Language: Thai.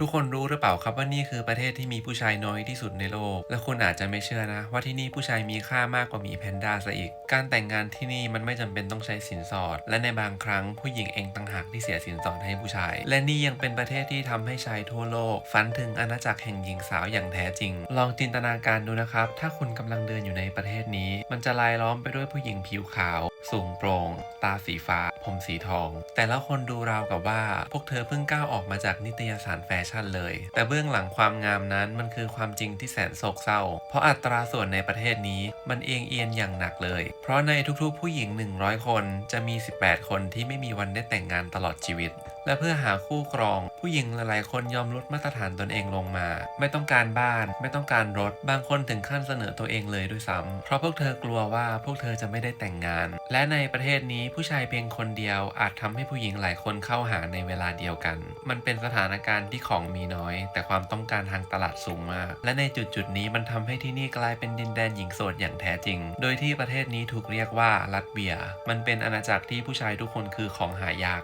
ทุกคนรู้หรือเปล่าครับว่านี่คือประเทศที่มีผู้ชายน้อยที่สุดในโลก และคุณอาจจะไม่เชื่อนะ ว่าที่นี่ผู้ชายมีค่ามากกว่าหมีแพนด้าซะอีก การแต่งงานที่นี่มันไม่จำเป็นต้องใช้สินสอด และในบางครั้งผู้หญิงเองต่างหากที่เสียสินสอดให้ผู้ชาย และนี่ยังเป็นประเทศที่ทำให้ชายทั่วโลก ฝันถึงอาณาจักรแห่งหญิงสาวอย่างแท้จริง ลองจินตนาการดูนะครับ ถ้าคุณกำลังเดินอยู่ในประเทศนี้ มันจะลายล้อมไปด้วยผู้หญิงผิวขาว สูงโปร่ง ตาสีฟ้า ผมสีทอง แต่ละคนดูราวกับว่า พวกเธอเพิ่งก้าวออกมาจากนิตยสารแฟชั่นเลย แต่เบื้องหลังความงามนั้นมันคือความจริงที่แสนโศกเศร้า เพราะอัตราส่วนในประเทศนี้มันเอียงเอียนอย่างหนักเลย เพราะในทุกๆผู้หญิง 100 คนจะมี 18 คนที่ไม่มีวันได้แต่งงานตลอดชีวิตและเพื่อหาคู่ครอง ผู้หญิงหลายๆ คนยอมลดมาตรฐานตนเองลงมา ไม่ต้องการบ้าน ไม่ต้องการรถ บางคนถึงขั้นเสนอตัวเองเลยด้วยซ้ำเพราะพวกเธอกลัวว่าพวกเธอจะไม่ได้แต่งงานและในประเทศนี้ผู้ชายเพียงคนเดียวอาจทำให้ผู้หญิงหลายคนเข้าหาในเวลาเดียวกัน มันเป็นสถานการณ์ที่ของมีน้อย แต่ความต้องการทางตลาดสูงมาก และในจุดจุดนี้มันทำให้ที่นี่กลายเป็นดินแดนหญิงโสดอย่างแท้จริง โดยที่ประเทศนี้ถูกเรียกว่าลัตเวีย มันเป็นอาณาจักรที่ผู้ชายทุกคนคือของหายาก